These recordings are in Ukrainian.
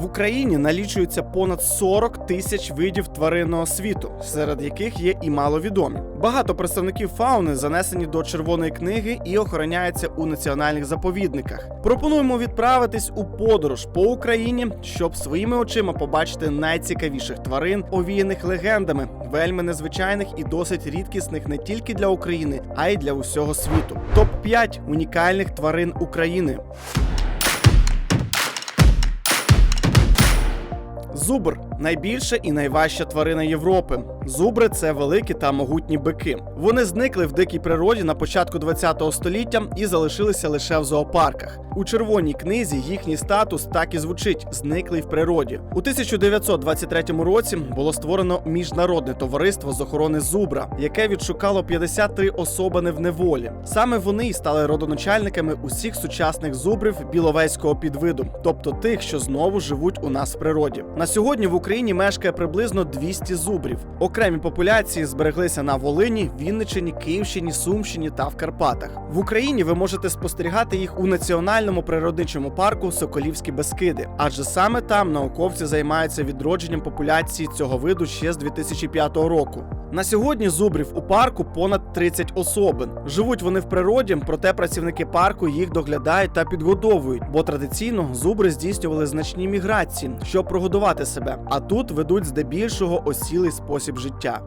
В Україні налічується понад 40 тисяч видів тваринного світу, серед яких є і маловідомі. Багато представників фауни занесені до червоної книги і охороняються у національних заповідниках. Пропонуємо відправитись у подорож по Україні, щоб своїми очима побачити найцікавіших тварин, овіяних легендами, вельми незвичайних і досить рідкісних не тільки для України, а й для усього світу. Топ 5 унікальних тварин України. Зубр найбільша і найважча тварина Європи. Зубри це великі та могутні бики. Вони зникли в дикій природі на початку ХХ століття і залишилися лише в зоопарках. У червоній книзі їхній статус так і звучить зниклий в природі. У 1923 році було створено міжнародне товариство з охорони зубра, яке відшукало 53 особини в неволі. Саме вони й стали родоначальниками усіх сучасних зубрів біловезького підвиду, тобто тих, що знову живуть у нас в природі. На сьогодні в Україні мешкає приблизно 200 зубрів. Окремі популяції збереглися на Волині, Вінниччині, Київщині, Сумщині та в Карпатах. В Україні ви можете спостерігати їх у національному природничому парку Соколівські Бескиди, адже саме там науковці займаються відродженням популяції цього виду ще з 2005 року. На сьогодні зубрів у парку понад 30 особин. Живуть вони в природі, проте працівники парку їх доглядають та підгодовують, бо традиційно зубри здійснювали значні міграції, щоб прогодувати себе. А тут ведуть здебільшого осілий спосіб життя.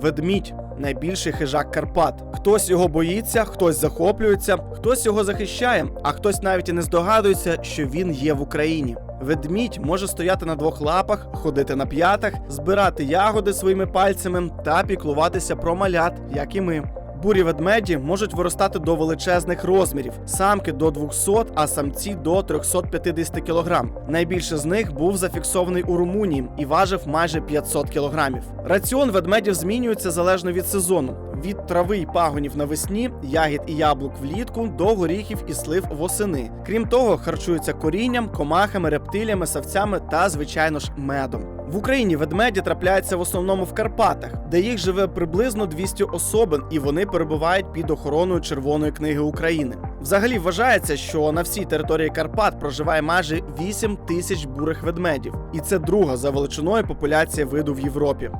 Ведмідь найбільший хижак Карпат. Хтось його боїться, хтось захоплюється, хтось його захищає, а хтось навіть і не здогадується, що він є в Україні. Ведмідь може стояти на двох лапах, ходити на п'ятах, збирати ягоди своїми пальцями та піклуватися про малят, як і ми. Бурі ведмеді можуть виростати до величезних розмірів, самки до 200, а самці до 350 кг. Найбільше з них був зафіксований у Румунії і важив майже 500 кг. Раціон ведмедів змінюється залежно від сезону. Від трави й пагонів навесні, ягід і яблук влітку до горіхів і слив восени. Крім того, харчуються корінням, комахами, рептиліями, савцями та, звичайно ж, медом. В Україні ведмеді трапляються в основному в Карпатах, де їх живе приблизно 200 особин, і вони перебувають під охороною Червоної книги України. Взагалі вважається, що на всій території Карпат проживає майже 8 тисяч бурих ведмедів, і це друга за величиною популяція виду в Європі.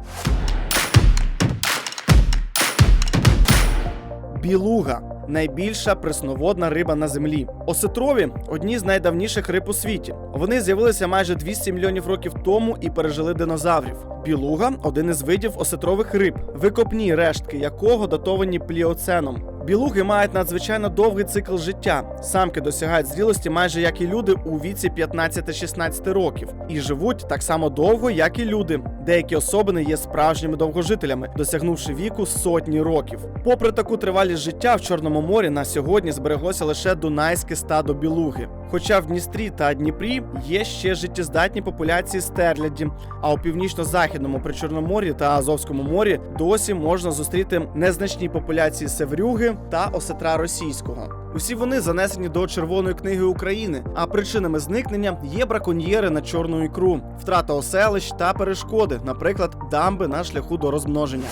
Білуга найбільша пресноводна риба на землі. Осетрові одні з найдавніших риб у світі. Вони з'явилися майже 200 мільйонів років тому і пережили динозаврів. Білуга один із видів осетрових риб, викопні рештки якого датовані пліоценом. Білуги мають надзвичайно довгий цикл життя. Самки досягають зрілості майже як і люди у віці 15-16 років, і живуть так само довго, як і люди. Деякі особини є справжніми довгожителями, досягнувши віку сотні років. Попри таку тривалість життя в Чорному морі на сьогодні збереглося лише дунайське стадо білуги. Хоча в Дністрі та Дніпрі є ще життєздатні популяції стерляді, а у північно-західному причорномор'ї та Азовському морі досі можна зустріти незначні популяції севрюги та осетра російського. Усі вони занесені до Червоної книги України, а причинами зникнення є браконьєри на чорну ікру, втрата оселищ та перешкоди, наприклад, дамби на шляху до розмноження.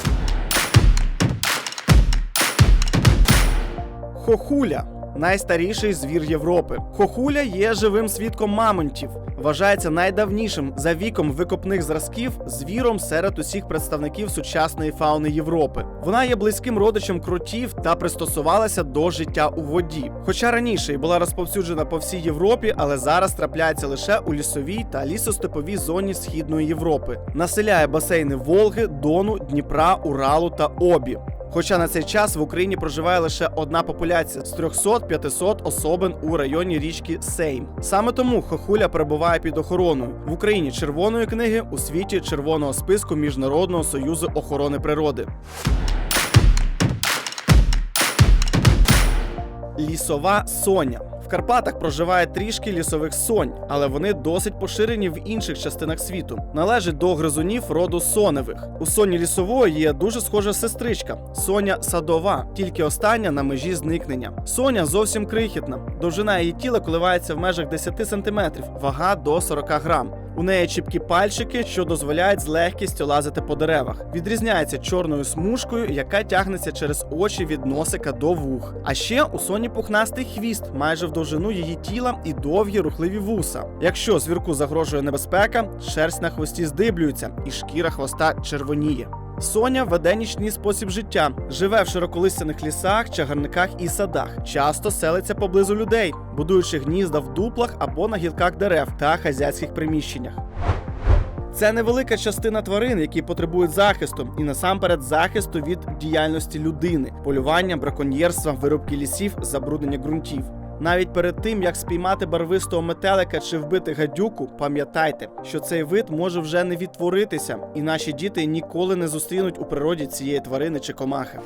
Хохуля найстаріший звір Європи. Хохуля є живим свідком мамонтів. Вважається найдавнішим за віком викопних зразків звіром серед усіх представників сучасної фауни Європи. Вона є близьким родичем кротів та пристосувалася до життя у воді. Хоча раніше і була розповсюджена по всій Європі, але зараз трапляється лише у лісовій та лісостеповій зоні Східної Європи. Населяє басейни Волги, Дону, Дніпра, Уралу та Обі. Хоча на цей час в Україні проживає лише одна популяція з 300-500 особин у районі річки Сейм. Саме тому хохуля перебуває під охороною в Україні червоної книги у світі червоного списку Міжнародного союзу охорони природи. Лісова соня. В Карпатах проживає трішки лісових сонь, але вони досить поширені в інших частинах світу. Належить до гризунів роду соневих. У соні лісової є дуже схожа сестричка соня садова, тільки остання на межі зникнення. Соня зовсім крихітна. Довжина її тіла коливається в межах 10 см, вага до 40 грам. У неї чіпкі пальчики, що дозволяють з легкістю лазити по деревах. Відрізняється чорною смужкою, яка тягнеться через очі від носика до вух. А ще у соні пухнастий хвіст, майже в довжину її тіла і довгі рухливі вуса. Якщо звірку загрожує небезпека, шерсть на хвості здиблюється, і шкіра хвоста червоніє. Соня веде нічний спосіб життя, живе в широколистяних лісах, чагарниках і садах. Часто селиться поблизу людей, будуючи гнізда в дуплах або на гілках дерев та хазяйських приміщеннях. Це невелика частина тварин, які потребують захисту, і насамперед захисту від діяльності людини, полювання, браконьєрства, вирубки лісів, забруднення ґрунтів. Навіть перед тим як спіймати барвистого метелика чи вбити гадюку, пам'ятайте, що цей вид може вже не відтворитися, і наші діти ніколи не зустрінуть у природі цієї тварини чи комахи.